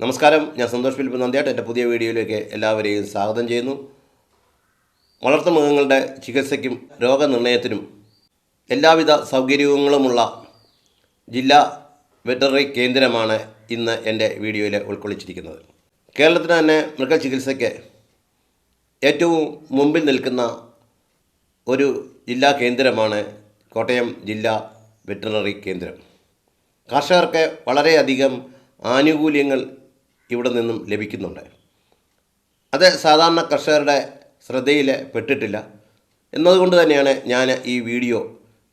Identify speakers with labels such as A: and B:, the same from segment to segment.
A: നമസ്കാരം ഞാൻ സന്തോഷ് ഫിലിപ്പ് നന്ദിയായിട്ട് എന്റെ പുതിയ വീഡിയോയിലേക്ക് എല്ലാവരെയും സ്വാഗതം ചെയ്യുന്നു. വളർത്തുമൃഗങ്ങളുടെ ചികിത്സയ്ക്കും രോഗനിർണയത്തിനും എല്ലാവിധ സൗകര്യങ്ങളുമുള്ള ജില്ലാ വെറ്ററിനറി കേന്ദ്രമാണ് ഇന്ന് എന്റെ വീഡിയോയിൽ ഉൾക്കൊള്ളിച്ചിരിക്കുന്നത്. കേരളത്തിന് തന്നെ മൃഗചികിത്സയ്ക്ക് ഏറ്റവും മുമ്പിൽ നിൽക്കുന്ന ഒരു ജില്ലാ കേന്ദ്രമാണ് കോട്ടയം ജില്ലാ വെറ്ററിനറി കേന്ദ്രം. കർഷകർക്ക് വളരെയധികം ആനുകൂല്യങ്ങൾ ഇവിടെ നിന്നും ലഭിക്കുന്നുണ്ട്. അത് സാധാരണ കർഷകരുടെ ശ്രദ്ധയിൽ പെട്ടിട്ടില്ല. എന്നതുകൊണ്ട് തന്നെയാണ് ഞാൻ ഈ വീഡിയോ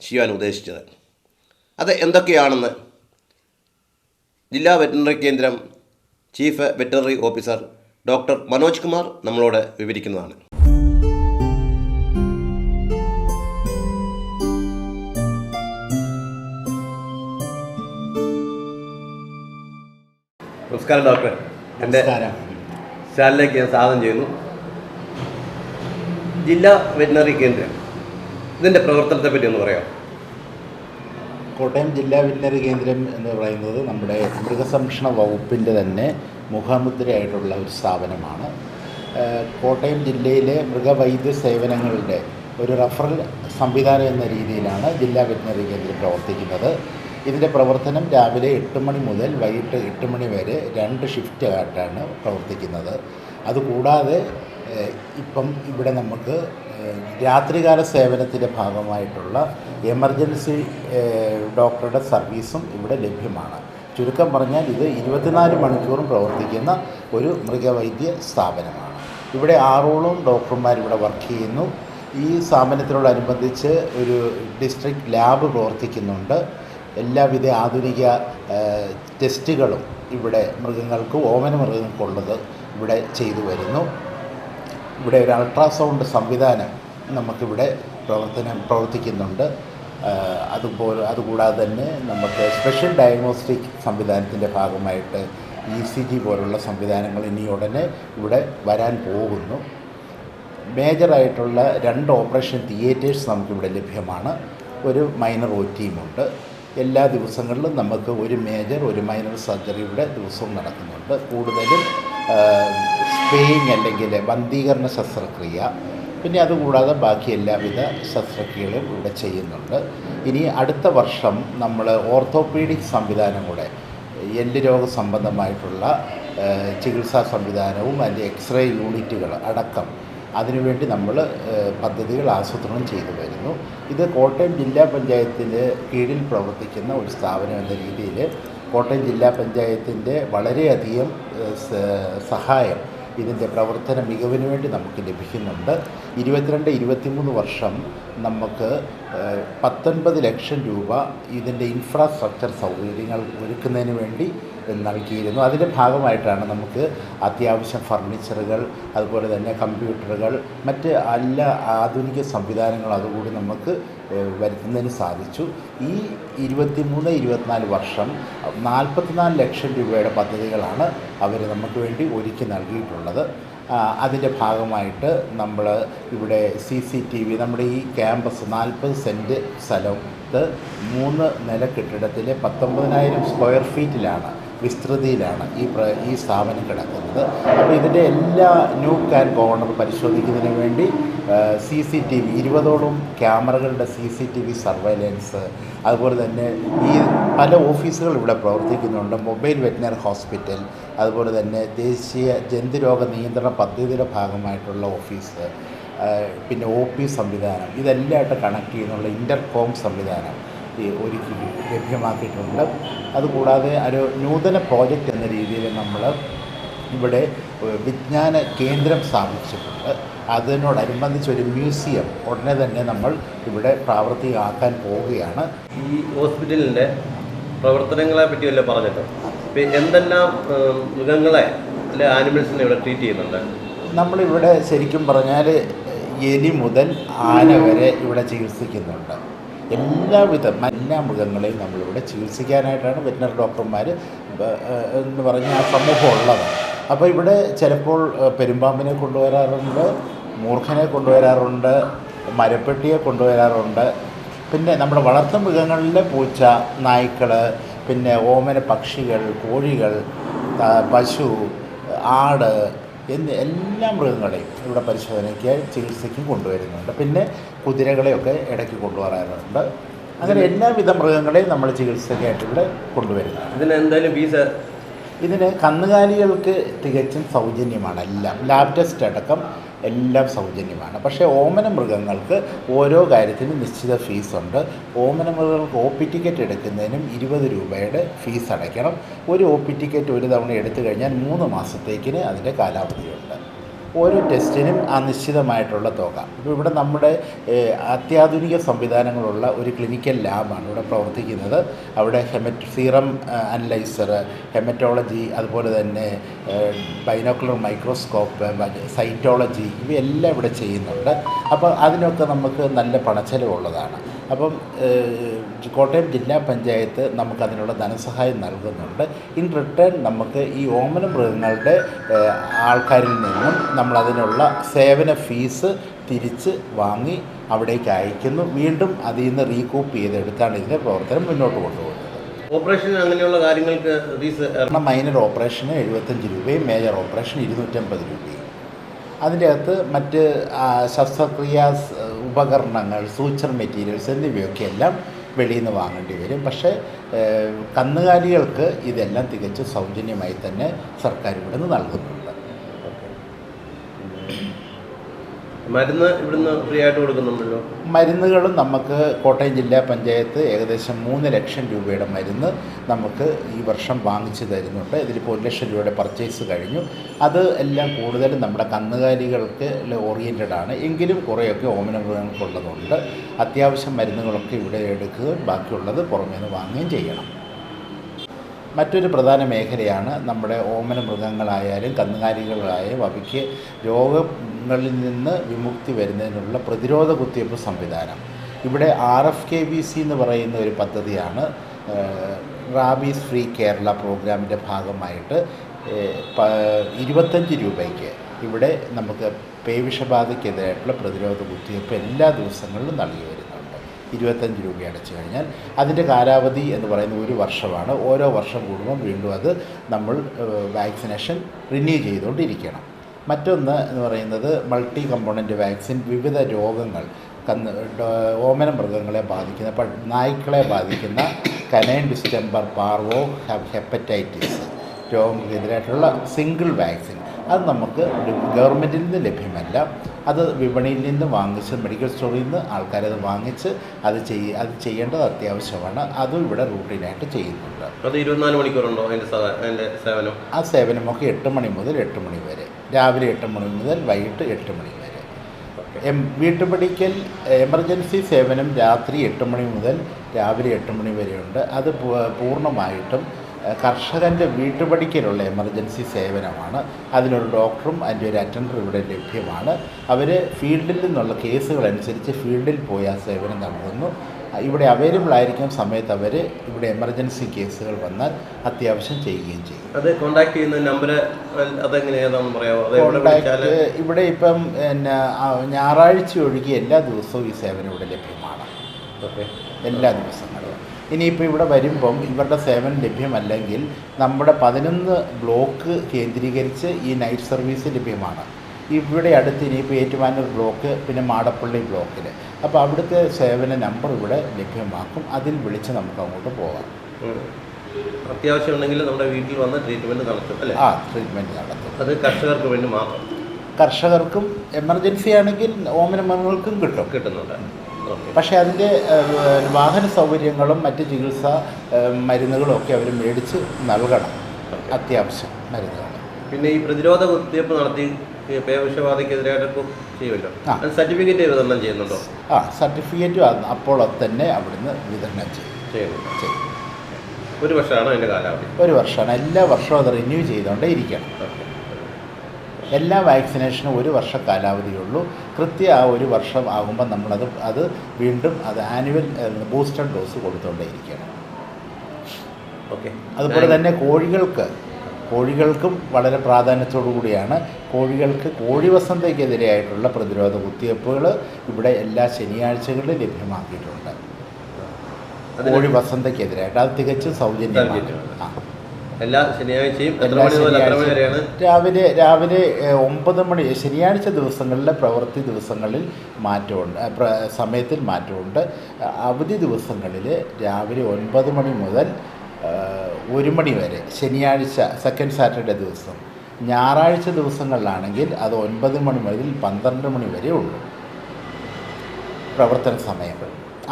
A: ചെയ്യാൻ ഉദ്ദേശിച്ചത്. അത് എന്തൊക്കെയാണെന്ന് ജില്ലാ വെറ്റിനറി കേന്ദ്രം chief veterinary officer doctor Manoj Kumar നമ്മളോട് വിവരിക്കുന്നതാണ്. നമസ്കാരം ഡോക്ടർ
B: എന്റെ
A: ചാനലിലേക്ക് ഞാൻ സ്വാഗതം ചെയ്യുന്നു. ജില്ലാ വെറ്റിനറി കേന്ദ്രം ഇതിന്റെ പ്രവർത്തനത്തെ പറ്റി ഒന്ന് പറയാം
B: കോട്ടയം ജില്ലാ വെറ്റിനറി കേന്ദ്രം എന്ന് പറയുന്നത് നമ്മുടെ മൃഗസംരക്ഷണ വകുപ്പിന്റെ തന്നെ മുഖമുദ്രയായിട്ടുള്ള ഒരു സ്ഥാപനമാണ്. കോട്ടയം ജില്ലയിലെ മൃഗവൈദ്യ സേവനങ്ങളുടെ ഒരു റഫറൽ സംവിധാനം എന്ന രീതിയിലാണ് ജില്ലാ വെറ്റിനറി കേന്ദ്രം പ്രവർത്തിക്കുന്നത്. ഇതിന്റെ പ്രവർത്തനം രാവിലെ എട്ട് മണി മുതൽ വൈകിട്ട് എട്ട് മണി വരെ രണ്ട് ഷിഫ്റ്റ് ആയിട്ടാണ് പ്രവർത്തിക്കുന്നത്. അതുകൂടാതെ ഇപ്പം ഇവിടെ നമുക്ക് രാത്രികാല സേവനത്തിന്റെ ഭാഗമായിട്ടുള്ള എമർജൻസി ഡോക്ടറുടെ സർവീസും ഇവിടെ ലഭ്യമാണ്. ചുരുക്കം പറഞ്ഞാൽ ഇത് ഇരുപത്തിനാല് മണിക്കൂറും പ്രവർത്തിക്കുന്ന ഒരു മൃഗവൈദ്യ സ്ഥാപനമാണ്. ഇവിടെ ആറോളം ഡോക്ടർമാർ ഇവിടെ വർക്ക് ചെയ്യുന്നു. ഈ സ്ഥാപനത്തിനോടനുബന്ധിച്ച് ഒരു ഡിസ്ട്രിക്ട് ലാബ് പ്രവർത്തിക്കുന്നുണ്ട്. എല്ലാവിധ ആധുനിക ടെസ്റ്റുകളും ഇവിടെ മൃഗങ്ങൾക്ക് ഓമന മൃഗങ്ങൾക്കുള്ളത് ഇവിടെ ചെയ്തു വരുന്നു. ഇവിടെ ഒരു അൾട്രാസൗണ്ട് സംവിധാനം നമുക്കിവിടെ പ്രവർത്തനം പ്രവർത്തിക്കുന്നുണ്ട്. അതുപോലെ അതുകൂടാതെ തന്നെ നമുക്ക് സ്പെഷ്യൽ ഡയഗ്നോസ്റ്റിക് സംവിധാനത്തിന്റെ ഭാഗമായിട്ട് ഇ സി ജി പോലുള്ള സംവിധാനങ്ങൾ ഇനി ഉടനെ ഇവിടെ വരാൻ പോകുന്നു. മേജറായിട്ടുള്ള രണ്ട് ഓപ്പറേഷൻ തിയേറ്റേഴ്സ് നമുക്കിവിടെ ലഭ്യമാണ്. ഒരു മൈനർ ഒ ടീമുണ്ട് എല്ലാ ദിവസങ്ങളിലും നമുക്ക് ഒരു മേജർ ഒരു മൈനർ സർജറിയുടെ ദിവസവും നടക്കുന്നുണ്ട്. കൂടുതലും സ്പേയിങ് അല്ലെങ്കിൽ വന്ധീകരണ ശസ്ത്രക്രിയ പിന്നെ അതുകൂടാതെ ബാക്കി എല്ലാവിധ ശസ്ത്രക്രിയകളും ഇവിടെ ചെയ്യുന്നുണ്ട്. ഇനി അടുത്ത വർഷം നമ്മൾ ഓർത്തോപീഡിക് സംവിധാനം കൂടെ എല്ല് രോഗ സംബന്ധമായിട്ടുള്ള ചികിത്സാ സംവിധാനവും അതിന്റെ എക്സ്റേ യൂണിറ്റുകൾ അടക്കം അതിനുവേണ്ടി നമ്മൾ പദ്ധതികൾ ആസൂത്രണം ചെയ്തു വരുന്നു. ഇത് കോട്ടയം ജില്ലാ പഞ്ചായത്തിന്റെ കീഴിൽ പ്രവർത്തിക്കുന്ന ഒരു സ്ഥാപനം എന്ന രീതിയിൽ കോട്ടയം ജില്ലാ പഞ്ചായത്തിന്റെ വളരെയധികം സഹായം ഇതിന്റെ പ്രവർത്തന മികവിന് വേണ്ടി നമുക്ക് ലഭിക്കുന്നുണ്ട്. ഇരുപത്തിരണ്ട് ഇരുപത്തിമൂന്ന് വർഷം നമുക്ക് പത്തൊൻപത് ലക്ഷം രൂപ ഇതിന്റെ ഇൻഫ്രാസ്ട്രക്ചർ സൗകര്യങ്ങൾ ഒരുക്കുന്നതിന് വേണ്ടി നൽകിയിരുന്നു. അതിന്റെ ഭാഗമായിട്ടാണ് നമുക്ക് അത്യാവശ്യം ഫർണിച്ചറുകൾ അതുപോലെ തന്നെ കമ്പ്യൂട്ടറുകൾ മറ്റ് എല്ലാ ആധുനിക സംവിധാനങ്ങൾ അതുകൂടി നമുക്ക് വരുത്തുന്നതിന് സാധിച്ചു. ഈ ഇരുപത്തിമൂന്ന് ഇരുപത്തിനാല് വർഷം നാൽപ്പത്തിനാല് ലക്ഷം രൂപയുടെ പദ്ധതികളാണ് അവർ നമുക്ക് വേണ്ടി ഒരുക്കി നൽകിയിട്ടുള്ളത്. അതിന്റെ ഭാഗമായിട്ട് നമ്മൾ ഇവിടെ സി സി ടി വി നമ്മുടെ ഈ ക്യാമ്പസ് നാൽപ്പത് സെന്റ് സ്ഥലത്ത് മൂന്ന് നില കെട്ടിടത്തിലെ പത്തൊമ്പതിനായിരം സ്ക്വയർ ഫീറ്റിലാണ് വിസ്തൃതിയിലാണ് ഈ ഈ സ്ഥാപനം കിടക്കുന്നത്. അപ്പോൾ ഇതിന്റെ എല്ലാ ന്യൂക്ക് ആൻഡ് കോർണർ പരിശോധിക്കുന്നതിന് വേണ്ടി സി സി ടി വി ഇരുപതോളം ക്യാമറകളുടെ C C T V surveillance അതുപോലെ തന്നെ ഈ പല ഓഫീസുകൾ ഇവിടെ പ്രവർത്തിക്കുന്നുണ്ട്. മൊബൈൽ വെറ്റിനറി ഹോസ്പിറ്റൽ അതുപോലെ തന്നെ ദേശീയ ജന്തുരോഗ നിയന്ത്രണ പദ്ധതിയുടെ ഭാഗമായിട്ടുള്ള ഓഫീസ് പിന്നെ ഒ പി സംവിധാനം ഇതെല്ലാമായിട്ട് കണക്ട് ചെയ്യുന്നുള്ള ഇന്റർകോം സംവിധാനം. ഒരുക്കി ലഭ്യമാക്കിയിട്ടുണ്ട്. അതുകൂടാതെ ഒരു നൂതന പ്രോജക്റ്റ് എന്ന രീതിയിൽ നമ്മൾ ഇവിടെ വിജ്ഞാന കേന്ദ്രം സ്ഥാപിച്ചിട്ടുണ്ട്. അതിനോടനുബന്ധിച്ച് ഒരു മ്യൂസിയം ഉടനെ തന്നെ നമ്മൾ ഇവിടെ പ്രാവർത്തികമാക്കാൻ പോവുകയാണ്.
A: ഈ ഹോസ്പിറ്റലിന്റെ പ്രവർത്തനങ്ങളെ പറ്റി വല്ല പറഞ്ഞിട്ടോ ഇപ്പം എന്തെല്ലാം മൃഗങ്ങളെ അല്ലെ ആനിമൽസിനെ ഇവിടെ ട്രീറ്റ് ചെയ്യുന്നുണ്ട്?
B: നമ്മളിവിടെ ശരിക്കും പറഞ്ഞാൽ എലി മുതൽ ആന വരെ ഇവിടെ ചികിത്സിക്കുന്നുണ്ട്. എല്ലാവിധ എല്ലാ മൃഗങ്ങളെയും നമ്മളിവിടെ ചികിത്സിക്കാനായിട്ടാണ് വെറ്റിനറി ഡോക്ടർമാർ എന്ന് പറഞ്ഞ ആ സമൂഹം ഉള്ളത് അപ്പോൾ ഇവിടെ ചിലപ്പോൾ പെരുമ്പാമ്പിനെ കൊണ്ടുവരാറുണ്ട് മൂർഖനെ കൊണ്ടുവരാറുണ്ട് മരപ്പെട്ടിയെ കൊണ്ടുവരാറുണ്ട്. പിന്നെ നമ്മുടെ വളർത്തു മൃഗങ്ങളിലെ പൂച്ച നായ്ക്കൾ പിന്നെ ഓമന പക്ഷികൾ കോഴികൾ പശു ആട് എന്നീ എല്ലാ മൃഗങ്ങളെയും ഇവിടെ പരിശോധനയ്ക്കായി ചികിത്സയ്ക്കും കൊണ്ടുവരുന്നുണ്ട്. പിന്നെ കുതിരകളെയൊക്കെ ഇടയ്ക്ക് കൊണ്ടുവരാറുണ്ട്. അങ്ങനെ എല്ലാവിധ മൃഗങ്ങളെയും നമ്മൾ ചികിത്സയ്ക്കായിട്ട് ഇവിടെ കൊണ്ടുവരുന്നുണ്ട്.
A: ഇതിന് എന്തായാലും ഫീസ്
B: ഇതിന് കന്നുകാലികൾക്ക് തികച്ചും സൗജന്യമാണ്. എല്ലാം ലാബ് ടെസ്റ്റ് അടക്കം എല്ലാം സൗജന്യമാണ്. പക്ഷേ ഓമന മൃഗങ്ങൾക്ക് ഓരോ കാര്യത്തിനും നിശ്ചിത ഫീസുണ്ട് ഓമന മൃഗങ്ങൾക്ക് ഒ പി ടിക്കറ്റ് എടുക്കുന്നതിനും ഇരുപത് രൂപയുടെ ഫീസ് അടയ്ക്കണം. ഒരു ഒ പി ടിക്കറ്റ് ഒരു തവണ എടുത്തു കഴിഞ്ഞാൽ മൂന്ന് മാസത്തേക്കിന് അതിന്റെ കാലാവധിയുണ്ട് ഓരോ ടെസ്റ്റിനും അനിശ്ചിതമായിട്ടുള്ള നിശ്ചിതമായിട്ടുള്ള തുക. ഇപ്പോൾ ഇവിടെ നമ്മുടെ അത്യാധുനിക സംവിധാനങ്ങളുള്ള ഒരു ക്ലിനിക്കൽ ലാബാണ് ഇവിടെ പ്രവർത്തിക്കുന്നത്. അവിടെ ഹെമറ്റ് സീറം അനലൈസർ ഹെമറ്റോളജി അതുപോലെ തന്നെ ബൈനോക്കുലർ മൈക്രോസ്കോപ്പ് സൈറ്റോളജി ഇവയെല്ലാം ഇവിടെ ചെയ്യുന്നുണ്ട്. അപ്പോൾ അതിനൊക്കെ നമുക്ക് നല്ല പണച്ചെലവുള്ളതാണ്. അപ്പം കോട്ടയം ജില്ലാ പഞ്ചായത്ത് നമുക്കതിനുള്ള ധനസഹായം നൽകുന്നുണ്ട്. ഇൻ റിട്ടേൺ നമുക്ക് ഈ ഓമന മൃഗങ്ങളുടെ ആൾക്കാരിൽ നിന്നും നമ്മളതിനുള്ള സേവന ഫീസ് തിരിച്ച് വാങ്ങി അവിടേക്ക് അയക്കുന്നു. വീണ്ടും അതിൽ നിന്ന് റീകൂപ്പ് ചെയ്തെടുത്താണ് ഇതിന്റെ പ്രവർത്തനം മുന്നോട്ട് കൊണ്ടുപോകുന്നത്.
A: ഓപ്പറേഷൻ അങ്ങനെയുള്ള കാര്യങ്ങൾക്ക് ഫീസ്
B: മൈനർ ഓപ്പറേഷന് എഴുപത്തഞ്ച് രൂപയും മേജർ ഓപ്പറേഷൻ ഇരുന്നൂറ്റമ്പത് രൂപയും. അതിന്റെ അകത്ത് മറ്റ് ശസ്ത്രക്രിയാ ഉപകരണങ്ങൾ സൂച്ചർ മെറ്റീരിയൽസ് എന്നിവയൊക്കെ എല്ലാം വെളിയിൽ നിന്ന് വാങ്ങേണ്ടി വരും. പക്ഷേ കന്നുകാലികൾക്ക് ഇതെല്ലാം തികച്ചും സൗജന്യമായി തന്നെ സർക്കാർ ഇവിടെ നിന്ന് നൽകുന്നുണ്ട്.
A: മരുന്ന് ഇവിടുന്ന് ഫ്രീ ആയിട്ട് കൊടുക്കുന്നുണ്ടല്ലോ.
B: മരുന്നുകളും നമുക്ക് കോട്ടയം ജില്ലാ പഞ്ചായത്ത് ഏകദേശം മൂന്ന് ലക്ഷം രൂപയുടെ മരുന്ന് നമുക്ക് ഈ വർഷം വാങ്ങിച്ചു തരുന്നുണ്ട്. ഇതിലിപ്പോൾ ഒരു ലക്ഷം രൂപയുടെ പർച്ചേസ് കഴിഞ്ഞു. അത് എല്ലാം കൂടുതലും നമ്മുടെ കന്നുകാലികൾക്ക് ഓറിയന്റഡ് ആണ്. എങ്കിലും കുറേയൊക്കെ ഓമന മൃഗങ്ങൾക്കുള്ളതുണ്ട് അത്യാവശ്യം മരുന്നുകളൊക്കെ ഇവിടെ എടുക്കുകയും ബാക്കിയുള്ളത് പുറമേ നിന്ന് വാങ്ങുകയും ചെയ്യണം. മറ്റൊരു പ്രധാന മേഖലയാണ് നമ്മുടെ ഓമന മൃഗങ്ങളായാലും കന്നുകാലികളായാലും അവയ്ക്ക് രോഗങ്ങളിൽ നിന്ന് വിമുക്തി വരുന്നതിനുള്ള പ്രതിരോധ കുത്തിവയ്പ്പ് സംവിധാനം. ഇവിടെ R F K B C എന്ന് പറയുന്ന ഒരു പദ്ധതിയാണ് റാബീസ് ഫ്രീ കേരള പ്രോഗ്രാമിന്റെ ഭാഗമായിട്ട് ഇരുപത്തഞ്ച് രൂപയ്ക്ക് ഇവിടെ നമുക്ക് പേവിഷബാധയ്ക്കെതിരായിട്ടുള്ള പ്രതിരോധ കുത്തിവയ്പ്പ് എല്ലാ ദിവസങ്ങളിലും നൽകി ഇരുപത്തഞ്ച് രൂപ അടച്ചു കഴിഞ്ഞാൽ. അതിന്റെ കാലാവധി എന്ന് പറയുന്നത് ഒരു വർഷമാണ്. ഓരോ വർഷം കൂടുമ്പോൾ വീണ്ടും അത് നമ്മൾ വാക്സിനേഷൻ റിന്യൂ ചെയ്തുകൊണ്ടിരിക്കണം. മറ്റൊന്ന് എന്ന് പറയുന്നത് മൾട്ടി കമ്പോണന്റ് വാക്സിൻ വിവിധ രോഗങ്ങൾ കന്ന് ഓമന മൃഗങ്ങളെ ബാധിക്കുന്ന നായ്ക്കളെ ബാധിക്കുന്ന കനൈൻ ഡിസ്റ്റംബർ പാർവോ ഹെപ്പറ്റൈറ്റിസ് രോഗങ്ങൾക്കെതിരായിട്ടുള്ള സിംഗിൾ വാക്സിൻ. അത് നമുക്ക് ഗവൺമെന്റിൽ നിന്ന് ലഭ്യമല്ല. അത് വിപണിയിൽ നിന്ന് വാങ്ങിച്ച് മെഡിക്കൽ സ്റ്റോറിൽ നിന്ന് ആൾക്കാരത് വാങ്ങിച്ച് അത് ചെയ്യ അത് ചെയ്യേണ്ടത് അത്യാവശ്യമാണ്. അതും ഇവിടെ റൂട്ടീനായിട്ട് ചെയ്യുന്നുണ്ട്.
A: അത് ഇരുപത്തിനാല് മണിക്കൂറുണ്ടോ അതിന്റെ അതിന്റെ സേവനം?
B: ആ സേവനമൊക്കെ എട്ട് മണി മുതൽ എട്ട് മണി വരെ. രാവിലെ എട്ട് മണി മുതൽ വൈകിട്ട് എട്ട് മണി വരെ. എം വീട്ടുപടിക്കൽ എമർജൻസി സേവനം രാത്രി എട്ട് മണി മുതൽ രാവിലെ എട്ട് മണി വരെയുണ്ട്. അത് പൂർണമായിട്ടും കർഷകന്റെ വീട്ടുപടിക്കലുള്ള എമർജൻസി സേവനമാണ്. അതിനൊരു ഡോക്ടറും അതിന്റെ ഒരു അറ്റൻഡറും ഇവിടെ ലഭ്യമാണ്. അവർ ഫീൽഡിൽ നിന്നുള്ള കേസുകൾ അനുസരിച്ച് ഫീൽഡിൽ പോയി ആ സേവനം നടത്തുന്നു. ഇവിടെ അവൈലബിൾ ആയിരിക്കുന്ന സമയത്ത് അവർ ഇവിടെ എമർജൻസി കേസുകൾ വന്നാൽ അത്യാവശ്യം ചെയ്യുകയും ചെയ്യും.
A: അത് കോൺടാക്ട് ചെയ്യുന്ന നമ്പർ അതെങ്ങനെയാണെന്ന് പറയാം പറയാമോ?
B: ഇവിടെ ഇപ്പം പിന്നെ ഞായറാഴ്ച ഒഴികെ എല്ലാ ദിവസവും ഈ സേവനം ഇവിടെ ലഭ്യമാണ്.
A: ഓക്കെ.
B: എല്ലാ ദിവസങ്ങളും ഇനിയിപ്പോൾ ഇവിടെ വരുമ്പം ഇവരുടെ സേവനം ലഭ്യമല്ലെങ്കിൽ നമ്മുടെ പതിനൊന്ന് ബ്ലോക്ക് കേന്ദ്രീകരിച്ച് ഈ നൈറ്റ് സർവീസ് ലഭ്യമാണ്. ഇവിടെ അടുത്ത് ഇനിയിപ്പോൾ ഏറ്റുമാനൂർ ബ്ലോക്ക് പിന്നെ മാടപ്പള്ളി ബ്ലോക്കിൽ അപ്പോൾ അവിടുത്തെ സേവന നമ്പർ ഇവിടെ ലഭ്യമാക്കും. അതിൽ വിളിച്ച് നമുക്ക് അങ്ങോട്ട് പോകാം
A: അത്യാവശ്യം ഉണ്ടെങ്കിൽ നമ്മുടെ വീട്ടിൽ വന്ന് ട്രീറ്റ്മെന്റ് നടത്തും അല്ലേ?
B: ആ ട്രീറ്റ്മെന്റ് നടത്തും.
A: അത് കർഷകർക്ക് വേണ്ടി മാത്രം.
B: കർഷകർക്കും എമർജൻസി ആണെങ്കിൽ ഓമന മൃഗങ്ങൾക്കും കിട്ടും.
A: കിട്ടുന്നുണ്ട്.
B: പക്ഷേ അതിന്റെ വാഹന സൗകര്യങ്ങളും മറ്റ് ചികിത്സ മരുന്നുകളും ഒക്കെ അവർ മേടിച്ച് നൽകണം. അത്യാവശ്യം മരുന്നുകൾ
A: പിന്നെ ഈ പ്രതിരോധ കുത്തിവയ്പ്പ് നടത്തി പേവിഷബാധയ്ക്കെതിരായിട്ടൊക്കെ ചെയ്യുമല്ലോ. സർട്ടിഫിക്കറ്റ് വിതരണം ചെയ്യുന്നുണ്ടോ?
B: ആ സർട്ടിഫിക്കറ്റും അപ്പോൾ തന്നെ അവിടുന്ന് വിതരണം ചെയ്യും.
A: ചെയ്യുന്നുണ്ട്. ഒരു വർഷമാണ് അതിന്റെ കാലാവധി?
B: ഒരു വർഷമാണ്. എല്ലാ വർഷവും അത് റിന്യൂ ചെയ്തുകൊണ്ടേ ഇരിക്കണം. എല്ലാ വാക്സിനേഷനും ഒരു വർഷ കാലാവധിയുള്ളൂ കൃത്യ ആ ഒരു വർഷം ആകുമ്പോൾ നമ്മളത് അത് വീണ്ടും അത് ആനുവൽ ബൂസ്റ്റർ ഡോസ് കൊടുത്തുകൊണ്ടേയിരിക്കണം
A: ഓക്കെ.
B: അതുപോലെ തന്നെ കോഴികൾക്ക് കോഴികൾക്കും വളരെ പ്രാധാന്യത്തോടു കൂടിയാണ് കോഴികൾക്ക് കോഴി വസന്തയ്ക്കെതിരെയായിട്ടുള്ള പ്രതിരോധ കുത്തിവയ്പ്പുകൾ ഇവിടെ എല്ലാ ശനിയാഴ്ചകളിലും ലഭ്യമാക്കിയിട്ടുണ്ട്. കോഴി വസന്തയ്ക്കെതിരായിട്ട്. അത് തികച്ചും സൗജന്യമായിട്ടുണ്ട്
A: സൗജന്യമാണ്.
B: ആ.
A: എല്ലാ ശനിയാഴ്ചയും എത്ര
B: എല്ലാ
A: മണി മുതൽ എത്ര മണി വരെയാണ്
B: രാവിലെ രാവിലെ ഒമ്പത് മണി ശനിയാഴ്ച ദിവസങ്ങളിലെ പ്രവൃത്തി ദിവസങ്ങളിൽ മാറ്റമുണ്ട് സമയത്തിൽ മാറ്റമുണ്ട്. അവധി ദിവസങ്ങളിൽ രാവിലെ ഒൻപത് മണി മുതൽ ഒരു മണി വരെ ശനിയാഴ്ച സെക്കൻഡ് സാറ്റർഡേ ദിവസം. ഞായറാഴ്ച ദിവസങ്ങളിലാണെങ്കിൽ അത് ഒൻപത് മണി മുതൽ പന്ത്രണ്ട് മണി വരെ ഉള്ളൂ. പ്രവർത്തന സമയം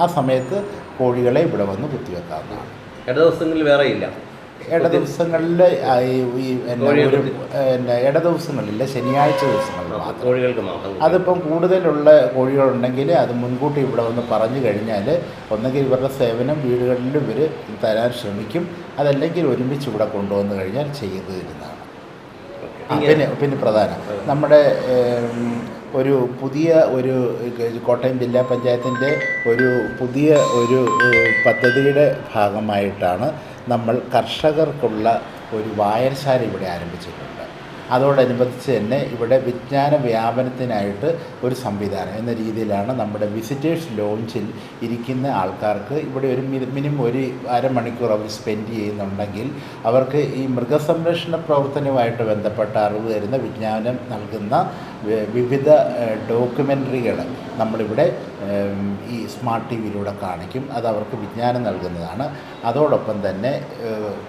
B: ആ സമയത്ത് കോഴികളെ ഇവിടെ വന്ന് കുത്തിവെക്കാവുന്നതാണ്.
A: ഇട ദിവസങ്ങളിൽ വേറെ ഇല്ല
B: ഇട ദിവസങ്ങളിൽ ഈ എന്നാ ഒരു ഇട ദിവസങ്ങളില്ല ശനിയാഴ്ച ദിവസങ്ങളിൽ മാത്രം.
A: കോഴികൾക്ക് മാത്രം
B: അതിപ്പം കൂടുതലുള്ള കോഴികളുണ്ടെങ്കിൽ അത് മുൻകൂട്ടി ഇവിടെ വന്ന് പറഞ്ഞു കഴിഞ്ഞാൽ ഒന്നെങ്കിൽ ഇവരുടെ സേവനം വീടുകളിൽ ഇവർ തരാൻ ശ്രമിക്കും. അതല്ലെങ്കിൽ ഒരുമിച്ച് ഇവിടെ കൊണ്ടുവന്നു കഴിഞ്ഞാൽ ചെയ്തു തരുന്നതാണ്. പിന്നെ പിന്നെ പ്രധാനം. നമ്മുടെ ഒരു പുതിയ ഒരു കോട്ടയം ജില്ലാ പഞ്ചായത്തിന്റെ ഒരു പുതിയ ഒരു പദ്ധതിയുടെ ഭാഗമായിട്ടാണ് നമ്മൾ കർഷകർക്കുള്ള ഒരു വായനശാല ഇവിടെ ആരംഭിച്ചിട്ടുണ്ട് അതോടനുബന്ധിച്ച് തന്നെ ഇവിടെ വിജ്ഞാന വ്യാപനത്തിനായിട്ട് ഒരു സംവിധാനം എന്ന രീതിയിലാണ് നമ്മുടെ വിസിറ്റേഴ്സ് ലോഞ്ചിൽ ഇരിക്കുന്ന ആൾക്കാർക്ക് ഇവിടെ ഒരു മിനിമം ഒരു അരമണിക്കൂർ അവർ സ്പെൻഡ് ചെയ്യുന്നുണ്ടെങ്കിൽ അവർക്ക് ഈ മൃഗസംരക്ഷണ പ്രവർത്തനവുമായിട്ട് ബന്ധപ്പെട്ട അറിവ് തരുന്ന വിജ്ഞാനം നൽകുന്ന വിവിധ ഡോക്യുമെന്ററികൾ നമ്മളിവിടെ ഈ സ്മാർട്ട് ടി വിയിലൂടെ കാണിക്കും. അത് അവർക്ക് വിജ്ഞാനം നൽകുന്നതാണ്. അതോടൊപ്പം തന്നെ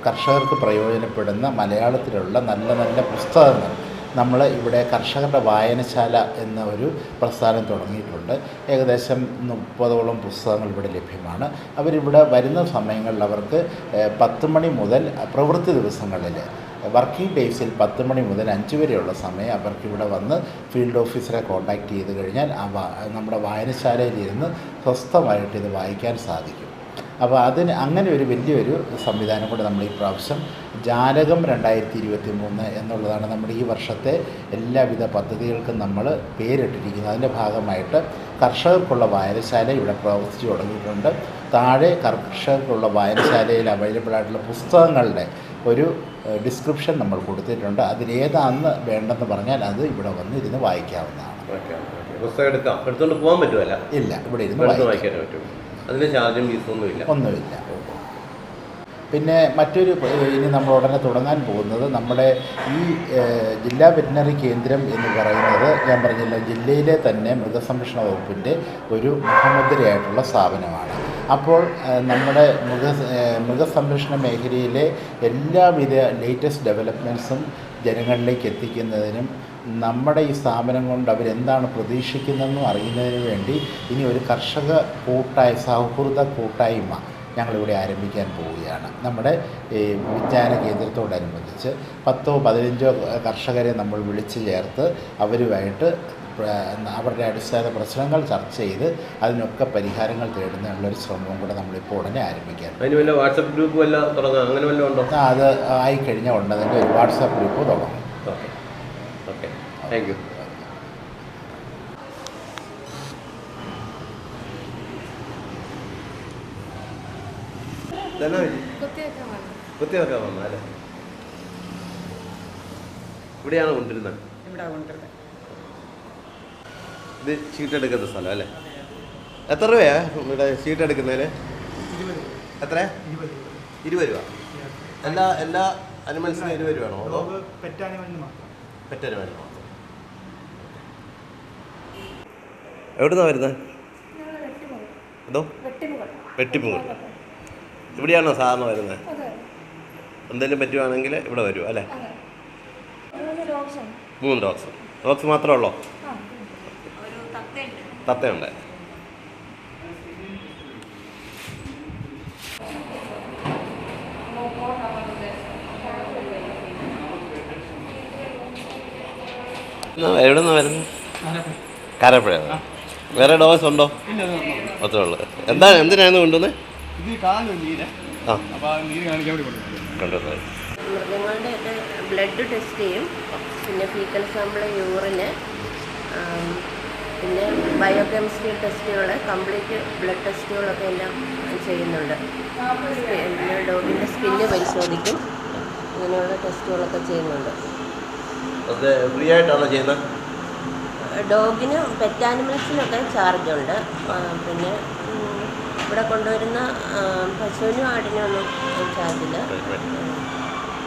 B: കർഷകർക്ക് പ്രയോജനപ്പെടുന്ന മലയാളത്തിലുള്ള നല്ല നല്ല പുസ്തകങ്ങൾ. നമ്മൾ ഇവിടെ കർഷകരുടെ വായനശാല എന്ന ഒരു പ്രസ്ഥാനം തുടങ്ങിയിട്ടുണ്ട്. ഏകദേശം മുപ്പതോളം പുസ്തകങ്ങൾ ഇവിടെ ലഭ്യമാണ്. അവരിവിടെ വരുന്ന സമയങ്ങളിൽ അവർക്ക് പത്ത് മണി മുതൽ പ്രവൃത്തി ദിവസങ്ങളിൽ വർക്കിംഗ് ഡേയ്സിൽ പത്ത് മണി മുതൽ അഞ്ച് വരെയുള്ള സമയം അവർക്ക് ഇവിടെ വന്ന് ഫീൽഡ് ഓഫീസറെ കോൺടാക്റ്റ് ചെയ്ത് കഴിഞ്ഞാൽ ആ നമ്മുടെ വായനശാലയിൽ ഇരുന്ന് സ്വസ്ഥമായിട്ട് ഇത് വായിക്കാൻ സാധിക്കും. അപ്പോൾ അതിന് അങ്ങനെ ഒരു വലിയൊരു സംവിധാനം കൂടെ നമ്മൾ ഈ പ്രാവശ്യം ജാലകം രണ്ടായിരത്തി ഇരുപത്തി മൂന്ന് എന്നുള്ളതാണ് നമ്മുടെ ഈ വർഷത്തെ എല്ലാവിധ പദ്ധതികൾക്കും നമ്മൾ പേരിട്ടിരിക്കുന്നത്. അതിന്റെ ഭാഗമായിട്ട് കർഷകർക്കുള്ള വായനശാല ഇവിടെ പ്രവർത്തിച്ചു തുടങ്ങിയിട്ടുണ്ട്. താഴെ കർഷകർക്കുള്ള വായനശാലയിൽ അവൈലബിൾ ആയിട്ടുള്ള പുസ്തകങ്ങളുടെ ഒരു ഡിസ്ക്രിപ്ഷൻ നമ്മൾ കൊടുത്തിട്ടുണ്ട്. അതിലേതാണെന്ന് വേണ്ടെന്ന് പറഞ്ഞാൽ അത് ഇവിടെ വന്ന് ഇരുന്ന് വായിക്കാവുന്നതാണ്.
A: പുസ്തകം എടുക്കാം. എടുത്തുകൊണ്ട് പോകാൻ പറ്റുമല്ല
B: ഇല്ല ഇവിടെ ഇരുന്ന്
A: പറ്റും. അതിന് ചാർജും ഫീസൊന്നുമില്ല
B: ഒന്നുമില്ല. പിന്നെ മറ്റൊരു ഇനി നമ്മൾ ഉടനെ തുടങ്ങാൻ പോകുന്നത് നമ്മുടെ ഈ ജില്ലാ വെറ്റിനറി കേന്ദ്രം എന്ന് പറയുന്നത് ഞാൻ പറഞ്ഞില്ല ജില്ലയിലെ തന്നെ മൃഗസംരക്ഷണ വകുപ്പിന്റെ ഒരു മുഖമുദ്രയായിട്ടുള്ള സ്ഥാപനമാണ്. അപ്പോൾ നമ്മുടെ മൃഗ മൃഗസംരക്ഷണ മേഖലയിലെ എല്ലാവിധ ലേറ്റസ്റ്റ് ഡെവലപ്മെന്റ്സും ജനങ്ങളിലേക്ക് എത്തിക്കുന്നതിനും നമ്മുടെ ഈ സ്ഥാപനം കൊണ്ട് അവരെന്താണ് പ്രതീക്ഷിക്കുന്നതെന്നും അറിയുന്നതിന് വേണ്ടി ഇനി ഒരു കർഷക കൂട്ടായ സൗഹൃദ കൂട്ടായ്മ ഞങ്ങളിവിടെ ആരംഭിക്കാൻ പോവുകയാണ്. നമ്മുടെ ഈ വിജ്ഞാന കേന്ദ്രത്തോടനുബന്ധിച്ച് പത്തോ പതിനഞ്ചോ കർഷകരെ നമ്മൾ വിളിച്ചു ചേർത്ത് അവരുമായിട്ട് അവരുടെ അടിസ്ഥാന പ്രശ്നങ്ങൾ ചർച്ച ചെയ്ത് അതിനൊക്കെ പരിഹാരങ്ങൾ തേടുന്നതിനുള്ളൊരു ശ്രമവും കൂടെ നമ്മളിപ്പോൾ ഉടനെ ആരംഭിക്കാം
A: അതിന് വല്ല വാട്സപ്പ് ഗ്രൂപ്പ് വല്ല തുടങ്ങാം? അങ്ങനെ വല്ല ഉണ്ടോ?
B: ആ, അത് ആയിക്കഴിഞ്ഞാൽ ഉണ്ട് അതിന്റെ ഒരു വാട്സപ്പ് ഗ്രൂപ്പ് തുടങ്ങും.
A: ഓക്കെ. ഓക്കെ. Thank you?
C: കുത്തിവെക്കാൻ വന്നു
A: അല്ലേ? ഇവിടെയാണ് കൊണ്ടിരുന്നത്
D: ഇവിടെ കൊണ്ടുവരുന്നത്.
A: ഇത് ഷീറ്റ് എടുക്കുന്ന സ്ഥലം അല്ലേ? എത്ര രൂപയാ ഇവിടെ ഷീറ്റ് എടുക്കുന്നതിന്? എത്ര ഇരുപത് രൂപ. എല്ലാ എല്ലാ അനിമൽസിനും ഇരുപത് രൂപയാണോ? അതോ
E: പെറ്റാനിമലിന് മാത്രം.
A: എവിടുന്നാ വരുന്നത് എന്തോ? വെട്ടിപ്പുകൾ ഇവിടെയാണോ സാധാരണ വരുന്നത് എന്തെങ്കിലും പറ്റുവാണെങ്കിൽ ഇവിടെ വരുമോ അല്ലേ?
C: മൂന്ന്
A: ഡോക്സ് ഡോഗ്സ് മാത്രമേ ഉള്ളോ?
C: തത്തയുണ്ട്.
A: എവിടെ നിന്ന് വരുന്നു കാരപ്പുഴ. വേറെ ഡോസ് ഉണ്ടോ? അത്രേ ഉള്ളു. എന്താ എന്തിനായിരുന്നു കൊണ്ടുവന്നത്
E: മൃഗങ്ങളുടെ ഒക്കെ കൊണ്ടുവന്നത്.
A: കൊണ്ടുവന്നത്
F: മൃഗങ്ങളുടെയൊക്കെ ബ്ലഡ് ടെസ്റ്റ് ചെയ്യും. പിന്നെ ഫീക്കൽ സാമ്പിൾ യൂറിന് പിന്നെ ബയോകെമിസ്ട്രി ടെസ്റ്റുകൾ കംപ്ലീറ്റ് ബ്ലഡ് ടെസ്റ്റുകളൊക്കെ എല്ലാം ചെയ്യുന്നുണ്ട്. പിന്നെ ഡോഗിന്റെ സ്കിന്ന് പരിശോധിക്കും. ഇങ്ങനെയുള്ള ടെസ്റ്റുകളൊക്കെ ചെയ്യുന്നുണ്ട്.
A: ഫ്രീ ആയിട്ടാണോ ചെയ്യുന്നത്
F: ഡോഗിന് പെറ്റ് ആനിമൽസിനൊക്കെ ചാർജ് ഉണ്ട് പിന്നെ ഇവിടെ കൊണ്ടുവരുന്ന പശുവിനും ആടിനും ഒന്നും ചാർജില്ല.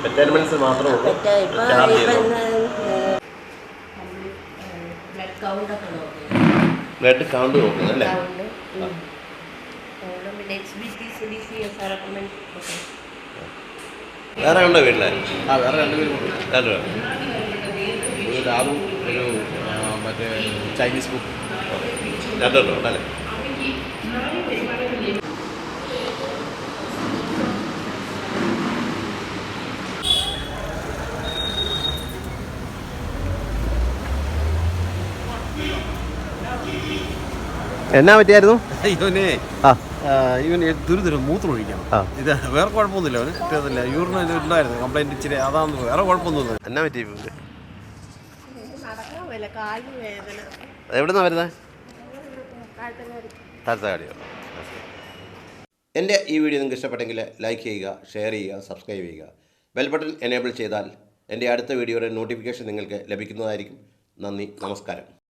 A: പെറ്റ് ആനിമൽസ് മാത്രമേ ഉള്ളൂ.
F: ഇപ്പം ഇപ്പം ബ്ലഡ് കൗണ്ടൊക്കെ നോക്കി.
A: ബ്ലഡ് കൗണ്ട് നോക്കുന്നത് അല്ലേ? വേറെ ഉണ്ടോ വീട്ടിലെ?
E: ആ വേറെ
A: രണ്ടു
E: ഒരു ലാബും ഒരു മറ്റേ ചൈനീസ് ബുക്ക്
A: രണ്ടെണ്ണം ഉണ്ടല്ലേ? എന്നാ പറ്റിയായിരുന്നു?
D: ഇവനെ
A: ആ.
D: ഇവന് ദുരിതരം മൂത്രമൊഴിക്കണം.
A: ഒഴിക്കണം
D: ഇത് വേറെ കുഴപ്പമൊന്നുമില്ല. അവന് കിട്ടിയതില്ല. യൂറിന് ഉണ്ടായിരുന്നു. കംപ്ലൈന്റ് ഇച്ചിരി അതാന്ന് വേറെ കുഴപ്പമൊന്നുമില്ല.
A: എന്നാ പറ്റി ഇവന്? എവിടുന്നാ വരുന്നത് താഴ്ത്തകാടിയോ എന്റെ ഈ വീഡിയോ നിങ്ങൾക്ക് ഇഷ്ടപ്പെട്ടെങ്കിൽ ലൈക്ക് ചെയ്യുക ഷെയർ ചെയ്യുക സബ്സ്ക്രൈബ് ചെയ്യുക. ബെൽ ബട്ടൺ എനേബിൾ ചെയ്താൽ എന്റെ അടുത്ത വീഡിയോയുടെ നോട്ടിഫിക്കേഷൻ നിങ്ങൾക്ക് ലഭിക്കുന്നതായിരിക്കും. നന്ദി നമസ്കാരം.